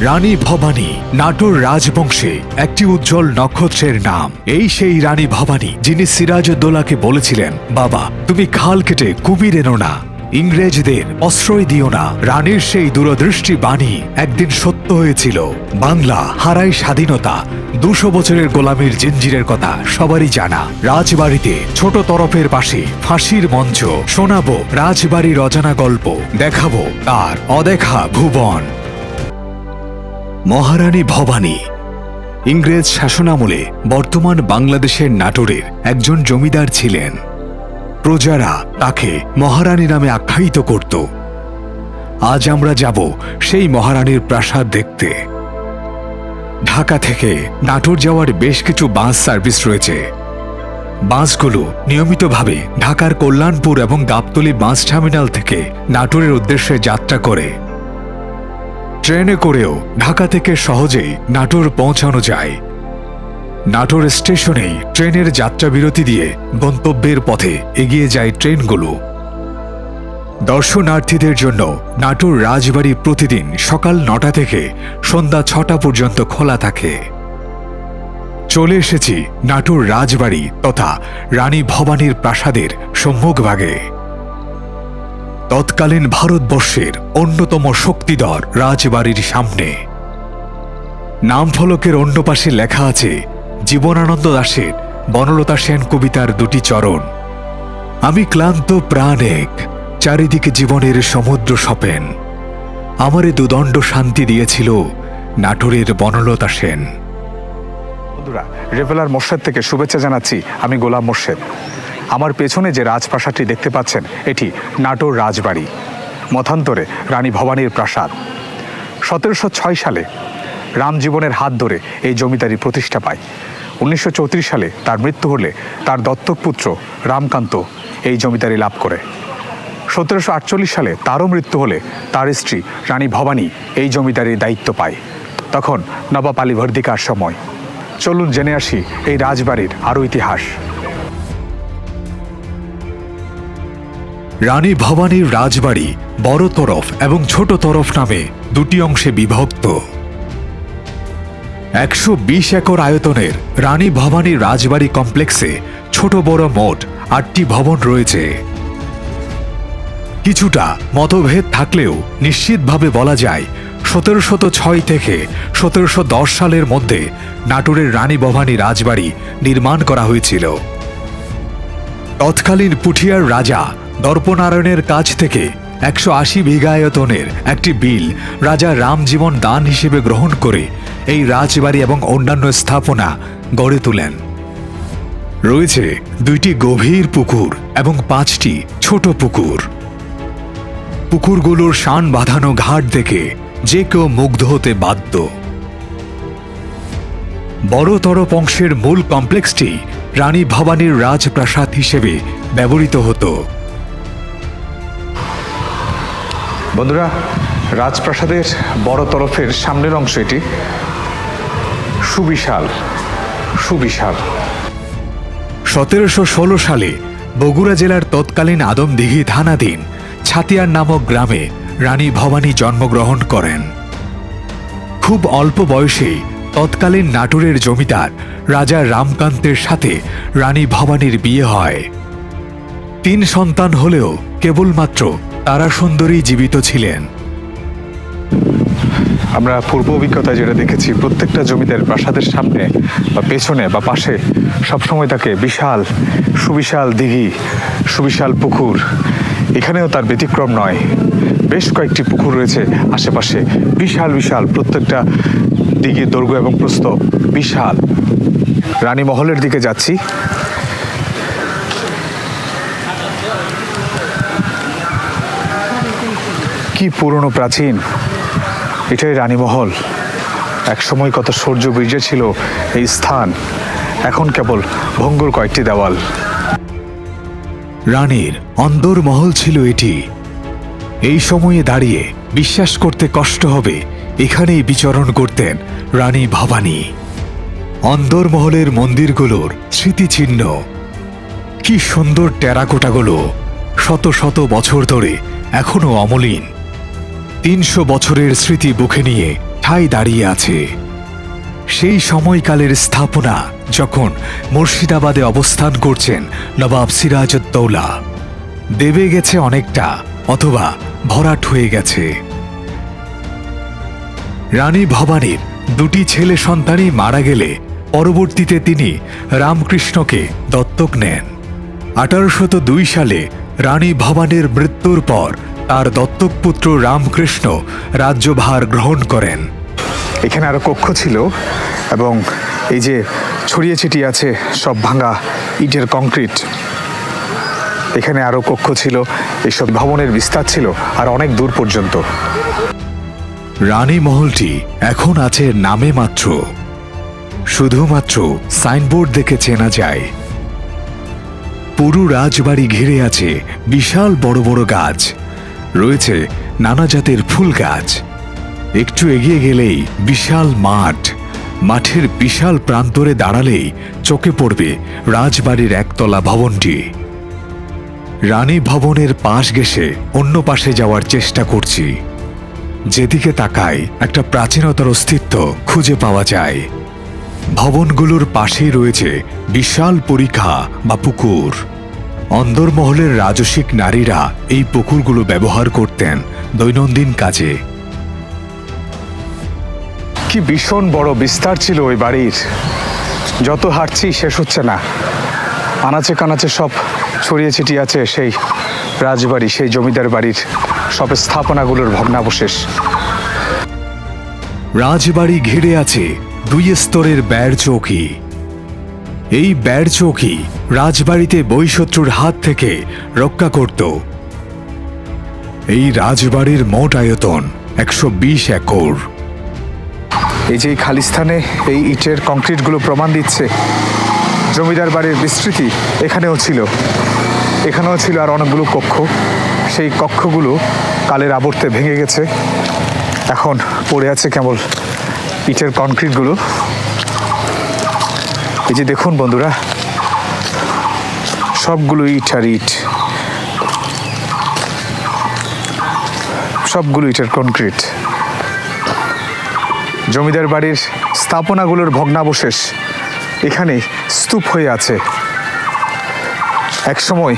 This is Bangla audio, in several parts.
রানী ভবানী, নাটোর রাজবংশে একটি উজ্জ্বল নক্ষত্রের নাম। এই সেই রানী ভবানী, যিনি সিরাজউদ্দৌলাকে বলেছিলেন, বাবা, তুমি খাল কেটে কুমির এনো না। ইংরেজদের অশ্রয় দিও না। রানীর সেই দূরদৃষ্টি বাণী একদিন সত্য হয়েছিল। বাংলা, হারাই স্বাধীনতা, দুশো বছরের গোলামীর জিঞ্জিরের কথা সবারই জানা। রাজবাড়িতে ছোট তরফের পাশে ফাঁসির মঞ্চ শোনাবো রাজবাড়ির অজানা গল্প, দেখাবো তার অদেখা ভুবন। মহারানী ভবানী। ইংরেজ শাসনামলে বর্তমান বাংলাদেশের নাটোরের একজন জমিদার ছিলেন। প্রজারা তাকে মহারানী নামে আখ্যায়িত করত। আজ আমরা যাব সেই মহারানীর প্রাসাদ দেখতে। ঢাকা থেকে নাটোর যাওয়ার বেশ কিছু বাস সার্ভিস রয়েছে। বাসগুলো নিয়মিতভাবে ঢাকার কল্যাণপুর এবং গাবতলী বাস টার্মিনাল থেকে নাটোরের উদ্দেশ্যে যাত্রা করে। ট্রেনে করেও ঢাকা থেকে সহজেই নাটোর পৌঁছানো যায়। নাটোর স্টেশনেই ট্রেনের যাত্রা বিরতি দিয়ে গন্তব্যের পথে এগিয়ে যায় ট্রেনগুলো। দর্শনার্থীদের জন্য নাটোর রাজবাড়ি প্রতিদিন সকাল নটা থেকে সন্ধ্যা ছটা পর্যন্ত খোলা থাকে। চলে এসেছি নাটোর রাজবাড়ি তথা রানী ভবানীর প্রাসাদের সম্মুখভাগে। তৎকালীন ভারতবর্ষের অন্যতম শক্তিধর রাজবাড়ির সামনে। নামফলকের অন্য পাশে লেখা আছে, জীবনানন্দ দাশের বনলতা সেন কবিতার দুটি চরণ। আমি ক্লান্ত প্রাণ এক, চারিদিকে জীবনের সমুদ্র সপেন। আমারে দুদণ্ড শান্তি দিয়েছিল নাটোরের বনলতা সেন। বন্ধুরা, রেভেলার মোর্শেদ থেকে শুভেচ্ছা জানাচ্ছি, আমি গোলাম মোর্শেদ। আমার পেছনে যে রাজপ্রাসাদটি দেখতে পাচ্ছেন, এটি নাটোর রাজবাড়ি। মথান্তরে রানী ভবানীর প্রাসাদ। সতেরোশো ছয় সালে রামজীবনের হাত ধরে এই জমিদারি প্রতিষ্ঠা পায়। উনিশশো চৌত্রিশ সালে তার মৃত্যু হলে তার দত্তক পুত্র রামকান্ত এই জমিদারি লাভ করে। সতেরোশো আটচল্লিশ সালে তারও মৃত্যু হলে তার স্ত্রী রানী ভবানী এই জমিদারির দায়িত্ব পায়। তখন নবাব আলী ভর্দিকার সময়। চলুন জেনে আসি এই রাজবাড়ির আরও ইতিহাস। রানী ভবানীর রাজবাড়ি বড় তরফ এবং ছোট তরফ নামে দুটি অংশে বিভক্ত। একশো বিশ একর আয়তনের রানী ভবানীর রাজবাড়ি কমপ্লেক্সে ছোট বড় মোট আটটি ভবন রয়েছে। কিছুটা মতভেদ থাকলেও নিশ্চিতভাবে বলা যায়, সতেরোশত ছয় থেকে সতেরোশো দশ সালের মধ্যে নাটোরের রানী ভবানী রাজবাড়ি নির্মাণ করা হয়েছিল। তৎকালীন পুঠিয়ার রাজা দর্পনারায়ণের কাছ থেকে একশো আশি বিঘায়তনের একটি বিল রাজা রামজীবন দান হিসেবে গ্রহণ করে এই রাজবাড়ি এবং অন্যান্য স্থাপনা গড়ে তোলেন। রয়েছে দুইটি গভীর পুকুর এবং পাঁচটি ছোট পুকুর। পুকুরগুলোর শান বাঁধানো ঘাট দেখে যে কেউ মুগ্ধ হতে বাধ্য। বড়তর বংশের মূল কমপ্লেক্সটি রানী ভবানীর রাজপ্রাসাদ হিসেবে ব্যবহৃত হতো। বন্ধুরা, রাজপ্রাসাদের বড় তরফের সামনের অংশ এটি। সুবিশাল সুবিশাল। সতেরোশো ষোলো সালে বগুড়া জেলার তৎকালীন আদমদিঘি থানাধীন ছাতিয়ার নামক গ্রামে রানী ভবানী জন্মগ্রহণ করেন। খুব অল্প বয়সেই তৎকালীন নাটোরের জমিদার রাজা রামকান্তের সাথে রানী ভবানীর বিয়ে হয়। তিন সন্তান হলেও কেবলমাত্র তারা সুন্দরী জীবিত ছিলেন। আমরা পূর্ব অভিজ্ঞতায় যেটা দেখেছি, প্রত্যেকটা জমিদার প্রাসাদের সামনে বা পেছনে বা পাশে সবসময় তাকে বিশাল, সুবিশাল দিঘি, সুবিশাল পুকুর। এখানেও তার ব্যতিক্রম নয়। বেশ কয়েকটি পুকুর রয়েছে আশেপাশে। বিশাল বিশাল, প্রত্যেকটা দিঘির দৈর্ঘ্য এবং প্রস্থ বিশাল। রানী মহলের দিকে যাচ্ছি। কি পুরনো প্রাচীন? এটাই রানীমহল। একসময় কত সূর্য বীর্যে ছিল এই স্থান। এখন কেবল ভঙ্গুর কয়েকটি দেওয়াল। রানীর অন্দর মহল ছিল এটি। এই সময়ে দাঁড়িয়ে বিশ্বাস করতে কষ্ট হবে, এখানেই বিচরণ করতেন রানী ভবানী। অন্দরমহলের মন্দিরগুলোর স্মৃতিচিহ্ন। কি সুন্দর টেরাকোটাগুলো শত শত বছর ধরে এখনও অমলিন। তিনশো বছরের স্মৃতি বুকে নিয়ে ঠায় দাঁড়িয়ে আছে। সেই সময়কালের স্থাপনা যখন মুর্শিদাবাদে অবস্থান করছেন নবাব সিরাজউদ্দৌলা। দেবে গেছে অনেকটা, অথবা ভরাট হয়ে গেছে। রানী ভবানীর দুটি ছেলে সন্তানই মারা গেলে পরবর্তীতে তিনি রামকৃষ্ণকে দত্তক নেন। আঠারোশত সালে রানী ভবানীর মৃত্যুর পর তার দত্তক পুত্র রামকৃষ্ণ রাজ্যভার গ্রহণ করেন। এখানে আরও কক্ষ ছিল এবং এই যে ছড়িয়ে ছিটিয়ে আছে সব ভাঙা ইটের কংক্রিট এখানে আরও কক্ষ ছিল এইসব ভবনের বিস্তার ছিল আর অনেক দূর পর্যন্ত। রানী মহলটি এখন আছে নামে মাত্র। শুধুমাত্র সাইনবোর্ড দেখে চেনা যায়। পুরো রাজবাড়ি ঘিরে আছে বিশাল বড় বড় গাছ। রয়েছে নানা জাতের ফুল গাছ। একটু এগিয়ে গেলেই বিশাল মাঠ। মাঠের বিশাল প্রান্তরে দাঁড়ালেই চোখে পড়বে রাজবাড়ির একতলা ভবনটি। রানী ভবনের পাশ ঘেসে অন্য পাশে যাওয়ার চেষ্টা করছি। যেদিকে তাকায় একটা প্রাচীনতার অস্তিত্ব খুঁজে পাওয়া যায়। ভবনগুলোর পাশেই রয়েছে বিশাল পরীক্ষা বা পুকুর। অন্দরমহলের রাজসিক নারীরা এই পুকুরগুলো ব্যবহার করতেন দৈনন্দিন কাজে। কি ভীষণ বড় বিস্তার ছিল ওই বাড়ির। যত হাঁটছি শেষ হচ্ছে না। আনাচে কানাচে সব ছড়িয়ে ছিটিয়ে আছে সেই রাজবাড়ি সেই জমিদার বাড়ির সব স্থাপনাগুলোর ভগ্নাবশেষ রাজবাড়ি ঘিরে আছে দুই স্তরের ব্যার চৌকি। এই ব্যার চৌকি রাজবাড়িতে বৈশত্রুর হাত থেকে রক্ষা করত। এই রাজবাড়ির মোট আয়তন একশো বিশ একর। এই যে এই খালিস্থানে এই ইটের কংক্রিটগুলো প্রমাণ দিচ্ছে, জমিদার বাড়ির বিস্তৃতি এখানেও ছিল। এখানেও ছিল আর অনেকগুলো কক্ষ। সেই কক্ষগুলো কালের আবর্তে ভেঙে গেছে। এখন পড়ে আছে কেবল ইটের কংক্রিটগুলো। এই যে দেখুন বন্ধুরা সবগুলো ইট আর ইট। সবগুলো ইটের কংক্রিট জমিদার বাড়ির স্থাপনাগুলোর ভগ্নাবশেষ এখানে স্তূপ হয়ে আছে। একসময়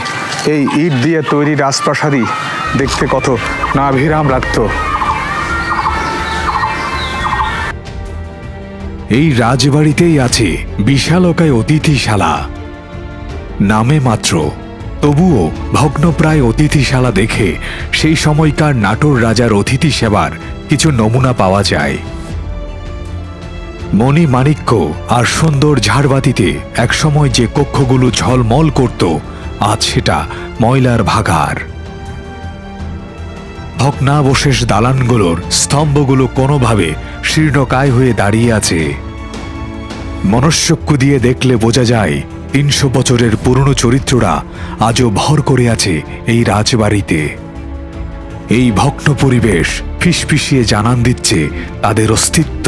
এই ইট দিয়ে তৈরি রাজপ্রাসাদই দেখতে কত নাভিরাম লাগতো। এই রাজবাড়িতেই আছে বিশালকায় অতিথিশালা। নামে মাত্র। তবুও ভগ্নপ্রায় অতিথিশালা দেখে সেই সময়কার নাটোর রাজার অতিথি সেবার কিছু নমুনা পাওয়া যায়। মণি মাণিক্য আর সুন্দর ঝাড়বাতিতে একসময় যে কক্ষগুলো ঝলমল করত, আজ সেটা ময়লার ভাগার। ভগ্নাবশেষ দালানগুলোর স্তম্ভগুলো কোনোভাবে শীর্ণকায় হয়ে দাঁড়িয়ে আছে। মনস্যক্কু দিয়ে দেখলে বোঝা যায়, তিনশো বছরের পুরনো চরিত্ররা আজও ভর করে আছে এই রাজবাড়িতে। এই ভগ্ন পরিবেশ ফিসফিসিয়ে জানান দিচ্ছে তাদের অস্তিত্ব।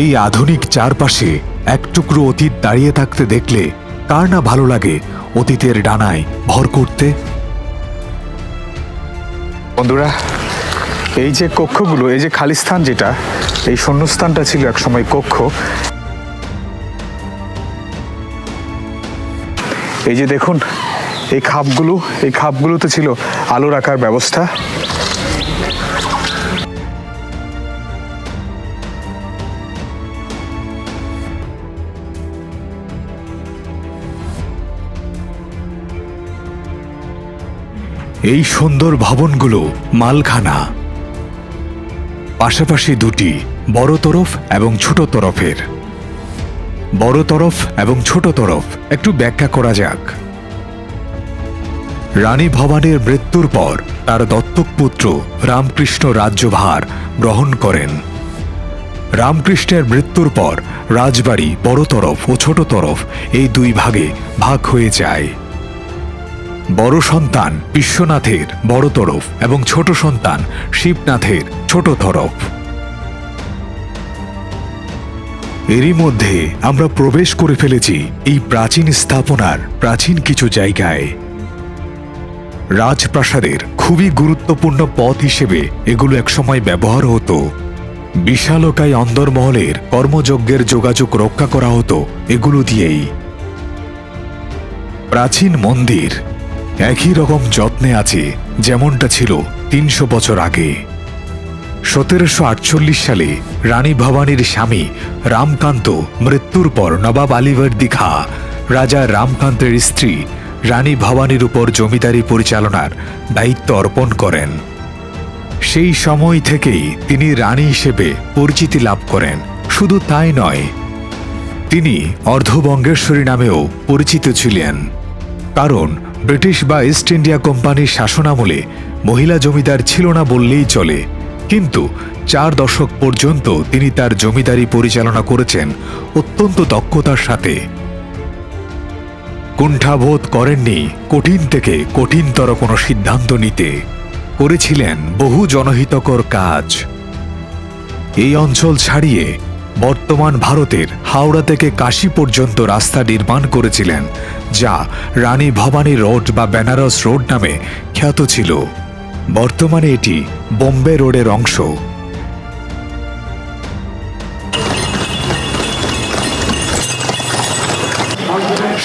এই আধুনিক চারপাশে এক টুকরো অতীত দাঁড়িয়ে থাকতে দেখলে কার না ভালো লাগে অতীতের ডানায় ভর করতে? বন্ধুরা, এই যে কক্ষগুলো, এই যে খালিস্থান যেটা, এই শূন্যস্থানটা ছিল এক সময় কক্ষ। এই যে দেখুন, এই খাপগুলো, এই খাপগুলোতে ছিল আলো রাখার ব্যবস্থা। এই সুন্দর ভবনগুলো মালখানা। পাশাপাশি দুটি, বড় তরফ এবং ছোট তরফের। বড় তরফ এবং ছোট তরফ, একটু ব্যাখ্যা করা যাক। রানী ভবানীর মৃত্যুর পর তার দত্তক পুত্র রামকৃষ্ণ রাজ্যভার গ্রহণ করেন। রামকৃষ্ণের মৃত্যুর পর রাজবাড়ি বড় তরফ ও ছোট তরফ এই দুই ভাগে ভাগ হয়ে যায়। বড় সন্তান বিশ্বনাথের বড় তরফ এবং ছোট সন্তান শিবনাথের ছোট তরফ। এরই মধ্যে আমরা প্রবেশ করে ফেলেছি এই প্রাচীন স্থাপনার প্রাচীন কিছু জায়গায়। রাজপ্রাসাদের খুবই গুরুত্বপূর্ণ পথ হিসেবে এগুলো একসময় ব্যবহার হতো। বিশালকায় অন্দরমহলের কর্মযজ্ঞের যোগাযোগ রক্ষা করা হতো এগুলো দিয়েই। প্রাচীন মন্দির একই রকম যত্নে আছে যেমনটা ছিল তিনশো বছর আগে। সতেরোশো আটচল্লিশ সালে রানী ভবানীর স্বামী রামকান্ত মৃত্যুর পর নবাব আলিবর্দি খা রাজা রামকান্তের স্ত্রী রানী ভবানীর উপর জমিদারি পরিচালনার দায়িত্ব অর্পণ করেন। সেই সময় থেকেই তিনি রানী হিসেবে পরিচিতি লাভ করেন। শুধু তাই নয়, তিনি অর্ধবঙ্গেশ্বরী নামেও পরিচিত ছিলেন। কারণ ব্রিটিশ বা ইস্ট ইন্ডিয়া কোম্পানির শাসনামলে মহিলা জমিদার ছিল না বললেই চলে। কিন্তু চার দশক পর্যন্ত তিনি তার জমিদারি পরিচালনা করেছেন অত্যন্ত দক্ষতার সাথে। কুণ্ঠাবোধ করেননি কঠিন থেকে কঠিনতর কোনো সিদ্ধান্ত নিতে। করেছিলেন বহু জনহিতকর কাজ। এই অঞ্চল ছাড়িয়ে বর্তমান ভারতের হাওড়া থেকে কাশী পর্যন্ত রাস্তা নির্মাণ করেছিলেন যা রানী ভবানী রোড বা বেনারস রোড নামে খ্যাত ছিল। বর্তমানে এটি বোম্বে রোডের অংশ।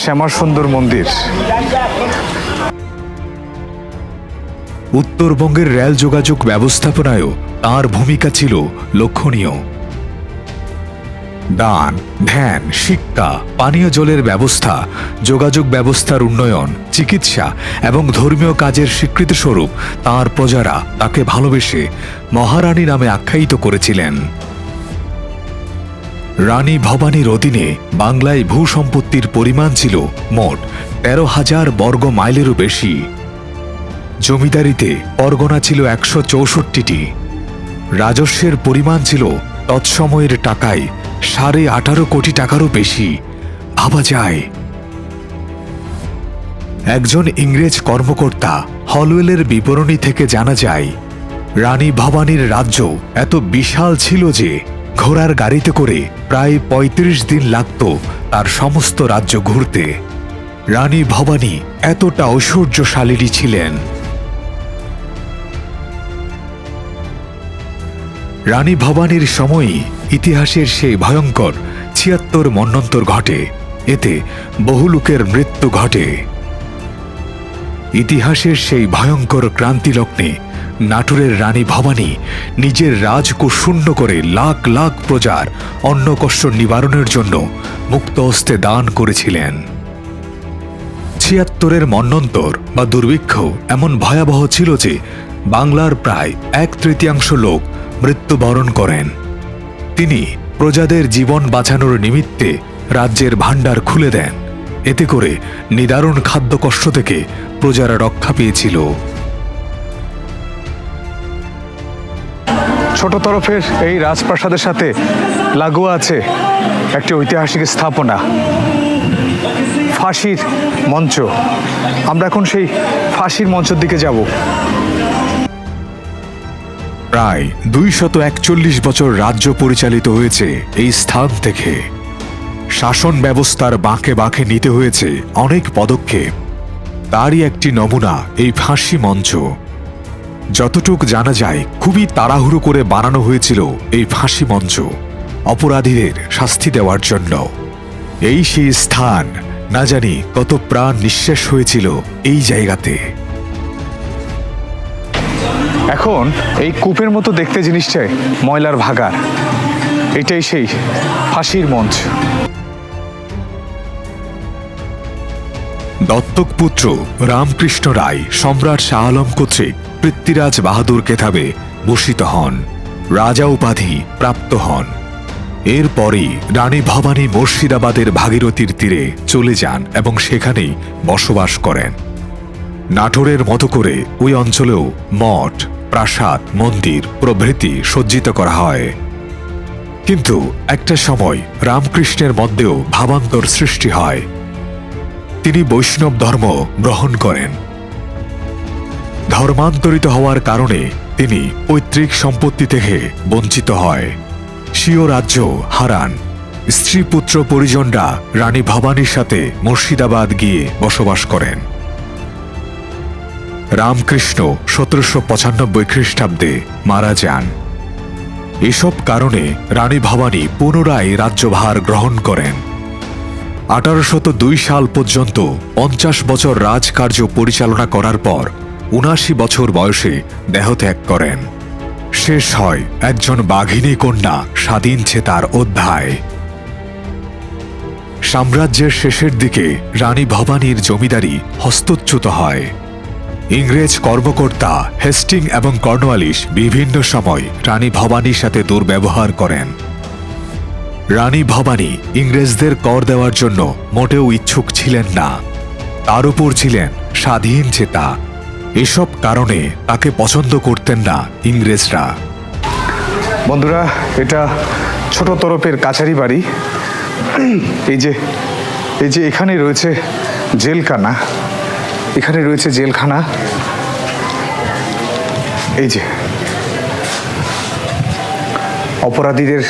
শ্যামাসুন্দর মন্দির। উত্তরবঙ্গের রেল যোগাযোগ ব্যবস্থাপনায়ও তার ভূমিকা ছিল লক্ষণীয়। দান, ধ্যান, শিক্ষা, পানীয় জলের ব্যবস্থা, যোগাযোগ ব্যবস্থার উন্নয়ন, চিকিৎসা এবং ধর্মীয় কাজের স্বীকৃতিস্বরূপ তাঁর প্রজারা তাকে ভালোবেসে মহারানী নামে আখ্যায়িত করেছিলেন। রানী ভবানীর অধীনে বাংলায় ভূ সম্পত্তির পরিমাণ ছিল মোট তেরো হাজার বর্গ মাইলেরও বেশি। জমিদারিতে পরগনা ছিল একশো চৌষট্টিটি। রাজস্বের পরিমাণ ছিল তৎসময়ের টাকায় সাড়ে আঠারো কোটি টাকারও বেশি। ভাবা যায়। একজন ইংরেজ কর্মকর্তা হলওয়েলের বিবরণী থেকে জানা যায়, রানী ভবানীর রাজ্য এত বিশাল ছিল যে ঘোড়ার গাড়িতে করে প্রায় ৩৫ দিন লাগত তার সমস্ত রাজ্য ঘুরতে। রানী ভবানী এতটা ঐশ্বর্যশালিনী ছিলেন। রানী ভবানীর সময়ই ইতিহাসের সেই ভয়ঙ্কর ছিয়াত্তর মন্বন্তর ঘটে। এতে বহু লোকের মৃত্যু ঘটে। ইতিহাসের সেই ভয়ঙ্কর ক্রান্তিলগ্নে নাটোরের রানী ভবানী নিজের রাজকোষ শূন্য করে লাখ লাখ প্রজার অন্ন কষ্ট নিবারণের জন্য মুক্ত হস্তে দান করেছিলেন। ছিয়াত্তরের মন্বন্তর বা দুর্ভিক্ষ এমন ভয়াবহ ছিল যে বাংলার প্রায় এক তৃতীয়াংশ লোক মৃত্যুবরণ করেন। তিনি প্রজাদের জীবন বাঁচানোর নিমিত্তে রাজ্যের ভাণ্ডার খুলে দেন। এতে করে নিদারুণ খাদ্য কষ্ট থেকে প্রজারা রক্ষা পেয়েছিল। ছোট তরফের এই রাজপ্রাসাদের সাথে লাগু আছে একটি ঐতিহাসিক স্থাপনা, ফাঁসির মঞ্চ। আমরা এখন সেই ফাঁসির মঞ্চের দিকে যাব। প্রায় দুইশত একচল্লিশ বছর রাজ্য পরিচালিত হয়েছে এই স্থান থেকে। শাসন ব্যবস্থার বাঁকে বাঁকে নিতে হয়েছে অনেক পদক্ষেপ। তারই একটি নমুনা এই ফাঁসি মঞ্চ। যতটুক জানা যায়, খুবই তাড়াহুড়ো করে বানানো হয়েছিল এই ফাঁসি মঞ্চ, অপরাধীদের শাস্তি দেওয়ার জন্য। এই সেই স্থান, না জানি কত প্রাণ নিঃশেষ হয়েছিল এই জায়গাতে। এখন এই কূপের মতো দেখতে জিনিসটাই ময়লার ভাগার। এটাই সেই ফাঁসির মঞ্চ। দত্তক পুত্র রামকৃষ্ণ রায় সম্রাট শাহ আলম কর্তৃক পৃথ্বীরাজ বাহাদুর কেতাবে ভূষিত হন। রাজা উপাধি প্রাপ্ত হন। এরপরই রানী ভবানী মুর্শিদাবাদের ভাগীরথীর তীরে চলে যান এবং সেখানেই বসবাস করেন। নাটোরের মতো করে ওই অঞ্চলেও মঠ প্রাসাদ, মন্দির প্রভৃতি সজ্জিত করা হয়। কিন্তু একটা সময় রামকৃষ্ণের মধ্যেও ভাবান্তর সৃষ্টি হয়। তিনি বৈষ্ণব ধর্ম গ্রহণ করেন। ধর্মান্তরিত হওয়ার কারণে তিনি পৈতৃক সম্পত্তি থেকে বঞ্চিত হয়। স্বীয় রাজ্য হারান। স্ত্রী পুত্র পরিজনরা রানী ভবানীর সাথে মুর্শিদাবাদ গিয়ে বসবাস করেন। রামকৃষ্ণ সতেরোশো পঁচানব্বই খ্রিস্টাব্দে মারা যান। এসব কারণে রানী ভবানী পুনরায় রাজ্যভার গ্রহণ করেন। আঠারোশত দুই সাল পর্যন্ত পঞ্চাশ বছর রাজকার্য পরিচালনা করার পর উনাশি বছর বয়সে দেহত্যাগ করেন। শেষ হয় একজন বাঘিনী কন্যা স্বাধীন তার অধ্যায়। সাম্রাজ্যের শেষের দিকে রানী ভবানীর জমিদারি হস্তচ্যুত হয়। ইংরেজ কর্মকর্তা হেস্টিং এবং কর্নওয়ালিস বিভিন্ন সময় রানী ভবানীর সাথে দুর্ব্যবহার করেন। রানী ভবানী ইংরেজদের কর দেওয়ার জন্য মোটেও ইচ্ছুক ছিলেন না। তার উপর ছিলেন স্বাধীন চেতা। এসব কারণে তাকে পছন্দ করতেন না ইংরেজরা। বন্ধুরা, এটা ছোট তরফের কাছারি বাড়ি। এই যে এই যে এখানে রয়েছে জেলখানা। এখানে রয়েছে জেলখানা। এই যে। অপরাধীদের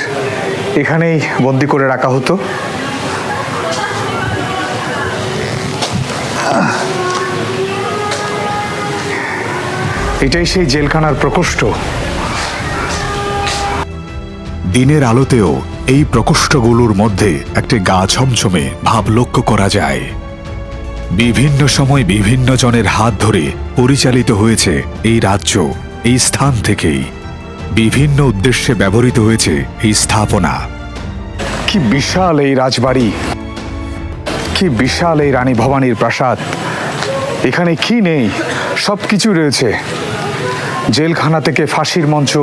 এখানেই বন্দি করে রাখা হতো। এটাই সেই জেলখানার প্রকোষ্ঠ। দিনের আলোতেও এই প্রকোষ্ঠগুলোর মধ্যে একটি গা ছমছমে ভাব লক্ষ্য করা যায়। বিভিন্ন সময় বিভিন্ন জনের হাত ধরে পরিচালিত হয়েছে এই রাজ্য, এই স্থান থেকেই। বিভিন্ন উদ্দেশ্যে ব্যবহৃত হয়েছে এই স্থাপনা। কি বিশাল এই রাজবাড়ি! কি বিশাল এই রানী ভবানীর প্রাসাদ! এখানে কি নেই? সব কিছু রয়েছে। জেলখানা থেকে ফাঁসির মঞ্চ,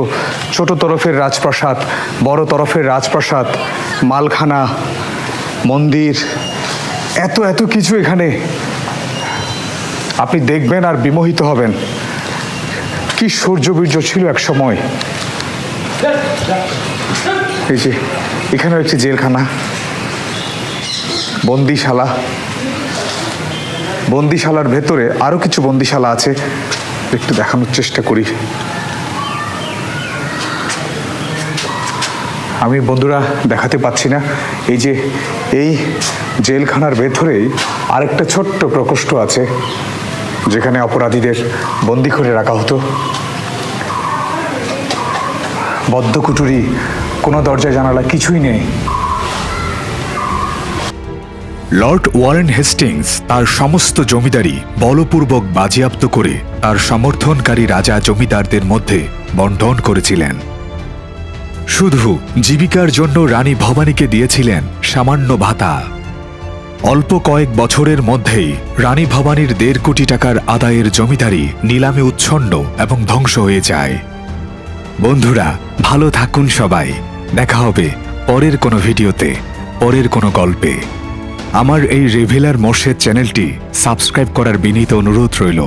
ছোট তরফের রাজপ্রাসাদ, বড় তরফের রাজপ্রাসাদ, মালখানা, মন্দির এত এত কিছু এখানে। আপনি দেখবেন আর বিমোহিত হবেন। কি সূর্যবীর্য ছিল এক সময়। এই যে এখানেও একটি জেলখানা, বন্দিশালা। বন্দিশালার ভেতরে আরও কিছু বন্দিশালা আছে। একটু দেখানোর চেষ্টা করি। আমি বন্ধুরা দেখাতে পাচ্ছি না। এই যে, এই জেলখানার ভেতরেই আরেকটা ছোট্ট প্রকোষ্ঠ আছে, যেখানে অপরাধীদের বন্দি করে রাখা হতো। বদ্ধ কুটুরি কোনো দরজা জানালা কিছুই নেই। লর্ড ওয়ারেন হেস্টিংস তার সমস্ত জমিদারি বলপূর্বক বাজেয়াপ্ত করে তার সমর্থনকারী রাজা জমিদারদের মধ্যে বন্টন করেছিলেন। শুধু জীবিকার জন্য রানী ভবানীকে দিয়েছিলেন সামান্য ভাতা। অল্প কয়েক বছরের মধ্যেই রানী ভবানীর দেড় কোটি টাকার আদায়ের জমিদারি নিলামে উচ্ছন্ন এবং ধ্বংস হয়ে যায়। বন্ধুরা, ভালো থাকুন সবাই। দেখা হবে পরের কোনো ভিডিওতে, পরের কোনো গল্পে। আমার এই রেভিলার মোর্শেদ চ্যানেলটি সাবস্ক্রাইব করার বিনীত অনুরোধ রইল।